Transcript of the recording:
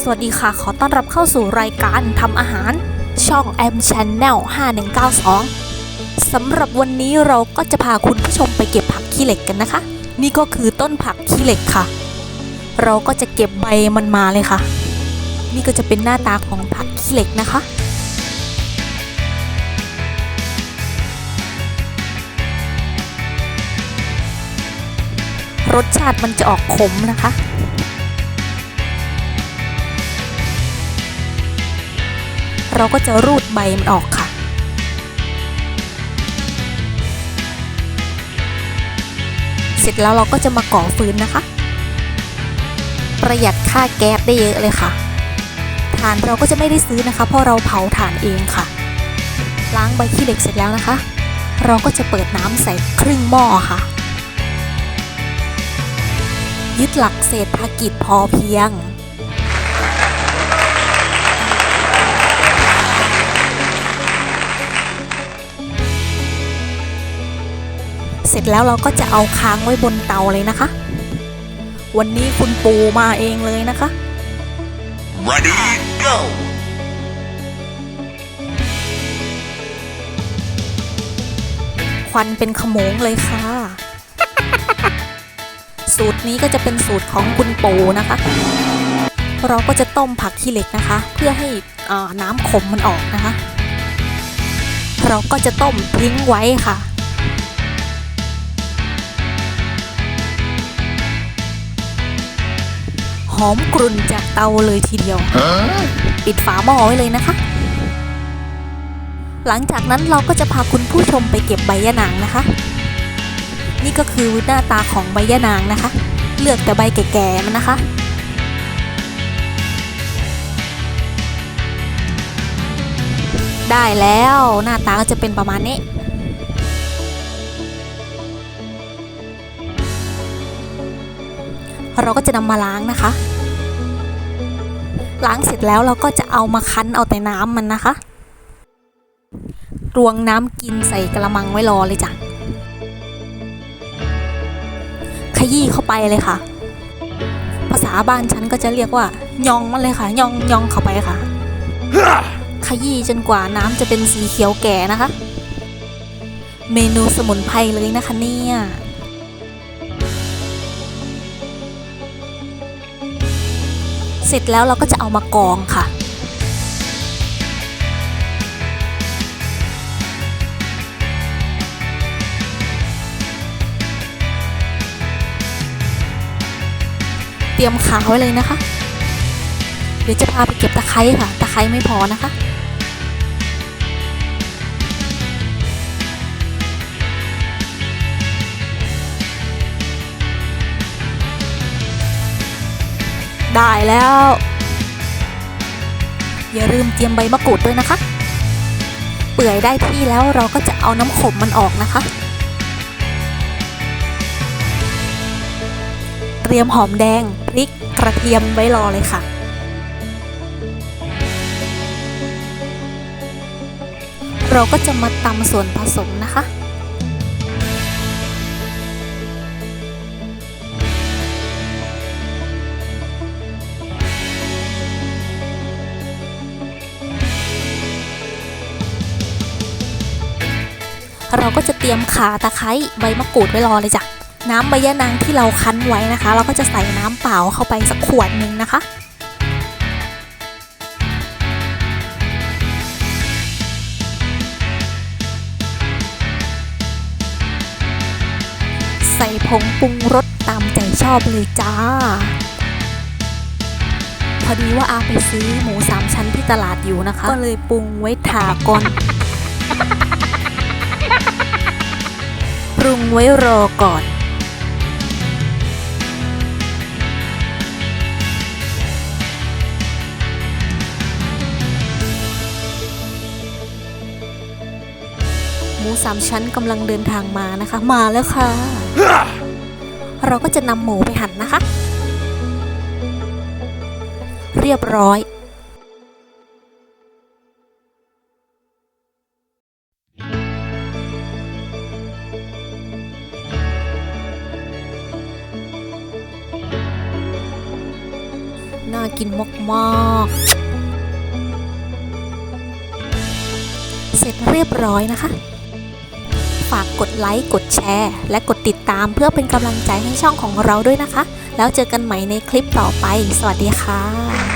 สวัสดีค่ะ ขอต้อนรับเข้าสู่รายการทำอาหารช่อง M Channel 5192 สำหรับวันนี้เราก็จะพาคุณผู้ชมไปเก็บผักขี้เหล็กกันนะคะ นี่ก็คือต้นผักขี้เหล็กค่ะ เราก็จะเก็บใบมันมาเลยค่ะ นี่ก็จะเป็นหน้าตาของผักขี้เหล็กนะคะรสชาติมันจะออกขมนะคะ เราก็จะรูดใบมันออกค่ะ เสร็จแล้วเราก็จะมาก่อฟืนนะคะ ประหยัดค่าแก๊สได้เยอะเลยค่ะถ่านเราก็จะไม่ได้ซื้อนะคะ เพราะเราเผาถ่านเองค่ะ ล้างใบขี้เหล็กเสร็จแล้วนะคะ เราก็จะเปิดน้ำใส่ครึ่งหม้อค่ะ ยึดหลักเศรษฐกิจพอเพียง ร็จแล้วเราก็จะเอาค้างไว้บนเตาเลยนะคะ วันนี้คุณปูมาเองเลยนะคะ Ready, go! ควันเป็นขโมงเลยค่ะ สูตรนี้ก็จะเป็นสูตรของคุณปูนะคะ เราก็จะต้มผักขี้เหล็กนะคะ เพื่อให้อ่าน้ำขมมันออกนะคะ เราก็จะต้มทิ้งไว้ค่ะ หอมกรุ่นจากเตาเลยทีเดียว Huh? ปิดฝาหม้อไว้เลยนะคะ หลังจากนั้นเราก็จะพาคุณผู้ชมไปเก็บใบยะนางนะคะ นี่ก็คือหน้าตาของใบยะนางนะคะ เลือกแต่ใบแก่ๆมันนะคะได้แล้วหน้าตาก็จะเป็นประมาณนี้ เราก็จะนำมาล้างนะคะ ล้างเสร็จแล้วเราก็จะเอามาคั้นเอาแต่น้ำมันนะคะ รวงน้ำกินใส่กระมังไว้รอเลยจ้ะขยี้เข้าไปเลยค่ะ ภาษาบ้านฉันก็จะเรียกว่ายองมันเลยค่ะยองยองเข้าไปค่ะ ขยี้จนกว่าน้ำจะเป็นสีเขียวแก่นะคะ เมนูสมุนไพรเลยนะคะเนี่ย เสร็จแล้วเราก็จะเอามากองค่ะ เตรียมขาไว้เลยนะคะ เดี๋ยวจะพาไปเก็บตะไคร้ค่ะ ตะไคร้ไม่พอนะคะ ได้แล้ว อย่าลืมเตรียมใบมะกรูดด้วยนะคะ เปื่อยได้ที่แล้วเราก็จะเอาน้ำขมมันออกนะคะ เตรียมหอมแดงพริกกระเทียมไว้รอเลยค่ะ เราก็จะมาตำส่วนผสมนะคะ เราก็จะเตรียมข่าตะไคร้ใบมะกรูดไว้รอเลยจ้ะน้ำใบยะนางที่เราคั้นไว้นะคะ เราก็จะใส่น้ำเปล่าเข้าไปสักขวดหนึ่งนะคะ ใส่ผงปรุงรสตามใจชอบเลยจ้า พอดีว่าอาไปซื้อหมูสามชั้นที่ตลาดอยู่นะคะ ก็เลยปรุงไว้ถาก่อน ปรุงไว้รอก่อน หมูสามชั้นกำลังเดินทางมานะคะ มาแล้วค่ะ เราก็จะนำหมูไปหั่นนะคะ เรียบร้อย กินมากๆ เสร็จเรียบร้อยนะคะ ฝากกดไลค์ กดแชร์ และกดติดตามเพื่อเป็นกำลังใจให้ช่องของเราด้วยนะคะ แล้วเจอกันใหม่ในคลิปต่อไป สวัสดีค่ะ